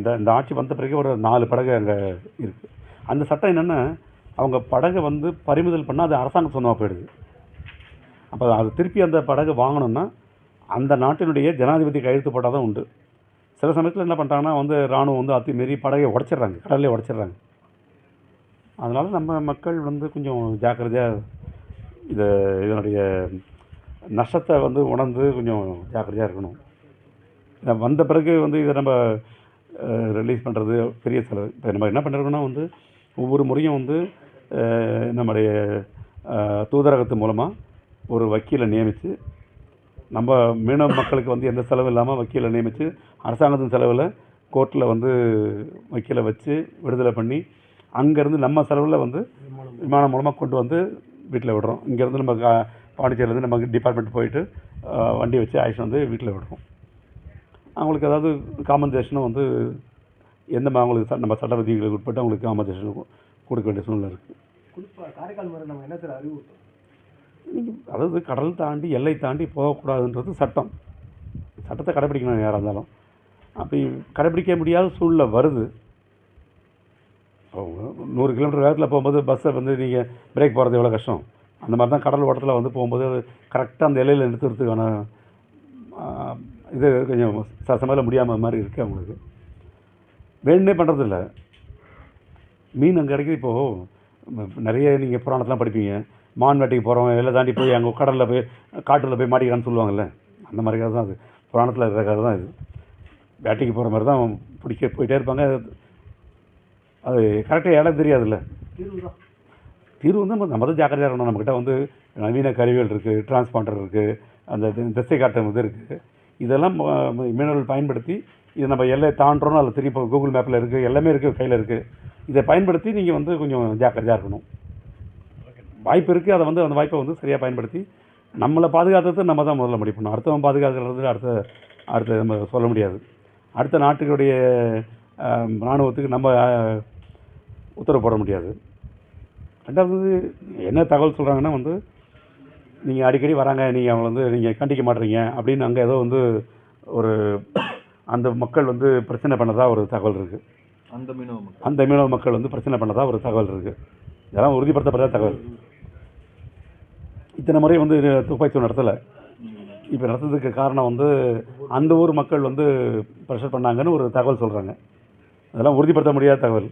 இந்த இந்த ஆட்சி வந்த பிறகு ஒரு நாலு படகு அங்கே இருக்குது அந்த சட்டம் என்னென்னா அவங்க படகை வந்து பறிமுதல் பண்ணால் அது அரசாங்கம் சொந்தமாக போயிடுது அப்போ அது திருப்பி அந்த படகு வாங்கணும்னா அந்த நாட்டினுடைய ஜனாதிபதி கையெழுத்து போட்டால் தான் உண்டு. சில சமயத்தில் என்ன பண்ணுறாங்கன்னா வந்து இராணுவம் வந்து அத்துமீறி படகை உடச்சிட்றாங்க கடல்லே உடச்சிடுறாங்க. அதனால் நம்ம மக்கள் வந்து கொஞ்சம் ஜாக்கிரதையாக இதை இதனுடைய நஷ்டத்தை வந்து உணர்ந்து கொஞ்சம் ஜாக்கிரதையாக இருக்கணும். வந்த பிறகு வந்து இதை நம்ம ரிலீஸ் பண்ணுறது பெரிய செலவு. இப்போ நம்ம என்ன பண்ணுறோம்னா வந்து ஒவ்வொரு முறையும் வந்து நம்முடைய தூதரகத்து மூலமாக ஒரு வக்கீலை நியமித்து நம்ம மீனவ மக்களுக்கு வந்து எந்த செலவும் இல்லாமல் வக்கீலை நியமித்து அரசாங்கத்தின் செலவில் கோர்ட்டில் வந்து வக்கீலை வச்சு விடுதலை பண்ணி அங்கேருந்து நம்ம செலவில் வந்து விமானம் மூலமாக கொண்டு வந்து வீட்டில் விடுறோம். இங்கேருந்து நம்ம கா- பாண்டிச்சேரியிலேருந்து நம்ம டிபார்ட்மெண்ட் போயிட்டு வண்டி வச்சு ஆயிஷன் வந்து வீட்டில் விடுறோம். அவங்களுக்கு ஏதாவது காம்பன்சேஷனும் வந்து எந்த மா- அவங்களுக்கு ச- நம்ம சட்ட விதிகளுக்கு உட்பட்டு அவங்களுக்கு காம்பன்சேஷன் கொடுக்க வேண்டிய சூழ்நிலை இருக்குது குறிப்பாக காரைக்கால் மாதிரி நம்ம என்ன சார் அறிவுறுத்தோம் நீங்கள் அதாவது கடல் தாண்டி எல்லை தாண்டி போகக்கூடாதுன்றது சட்டம். சட்டத்தை கடைப்பிடிக்கணும் யாராக இருந்தாலும். அப்படி கடைப்பிடிக்க முடியாத சூழ்நிலை வருது. நூறு கிலோமீட்டர் வேகத்தில் போகும்போது பஸ்ஸை வந்து நீங்கள் பிரேக் போகிறது எவ்வளோ கஷ்டம்? அந்த மாதிரி தான் கடல் ஓட்டத்தில் வந்து போகும்போது கரெக்டாக அந்த எல்லையில் நிறுத்துறதுக்கான இது கொஞ்சம் சசமையில் முடியாமல் மாதிரி இருக்குது அவங்களுக்கு. வேணுன்னே பண்ணுறதில்ல மீன் அங்கே கிடைக்கிது இப்போது நிறைய நீங்கள் புராணத்தெலாம் படிப்பீங்க. மான் வேட்டைக்கு போகிறவங்க எல்லாம் தாண்டி போய் அங்கே கடலில் போய் காட்டில் போய் மாட்டிக்கிறான்னு சொல்லுவாங்கல்ல. அந்த மாதிரி கதை தான் அது. புராணத்தில் இருக்கிற கதை தான் இது. வேட்டைக்கு போகிற மாதிரி தான் பிடிக்க போயிட்டே இருப்பாங்க. அது கரெக்டாக இடம் தெரியாதுல்ல. தீர்வு தான். தீர்வு வந்து நம்ம- நம்ம தான் ஜாக்கிரதையாக இருக்கணும். நம்மக்கிட்ட வந்து நவீன கருவிகள் இருக்குது டிரான்ஸ்பாண்டர் இருக்குது அந்த திசை காட்டும் இது இருக்குது இதெல்லாம் ம- ம- மீனவர்கள் பயன்படுத்தி இதை நம்ம எல்லை தாண்டுறோம் அதில் திருப்பி கூகுள் மேப்பில் இருக்குது எல்லாமே இருக்குது கையில் இருக்குது இதை பயன்படுத்தி நீங்கள் வந்து கொஞ்சம் ஜாக்கிரதையாக இருக்கணும். வாய்ப்பு இருக்குது அதை வந்து அந்த வாய்ப்பை வந்து சரியாக பயன்படுத்தி நம்மளை பாதுகாத்தது நம்ம தான் முதல்ல முடிவு பண்ணணும். அடுத்தவன் பாதுகாக்கிறது அடுத்த அடுத்த நம்ம சொல்ல முடியாது. அடுத்த நாட்டுகளுடைய இராணுவத்துக்கு நம்ம உத்தரவு போட முடியாது. ரெண்டாவது என்ன தகவல் சொல்கிறாங்கன்னா வந்து நீங்கள் அடிக்கடி வராங்க நீங்கள் அவங்கள வந்து நீங்கள் கண்டிக்க மாட்டீங்க அப்படின்னு அங்கே ஏதோ வந்து ஒரு அந்த மக்கள் வந்து பிரச்சனை பண்ணதா ஒரு தகவல் இருக்குது அந்த மீனவ மக்கள். அந்த மீனவ மக்கள் வந்து பிரச்சனை பண்ணதா ஒரு தகவல் இருக்குது இதெல்லாம் உறுதிப்படுத்தப்பட்ட தகவல். இத்தனை முறை வந்து துப்பாக்கி நடத்தலை. இப்போ நடத்துறதுக்கு காரணம் வந்து அந்த ஊர் மக்கள் வந்து ப்ரெஷர் பண்ணாங்கன்னு ஒரு தகவல் சொல்கிறாங்க அதெல்லாம் உறுதிப்படுத்த முடியாத தகவல்.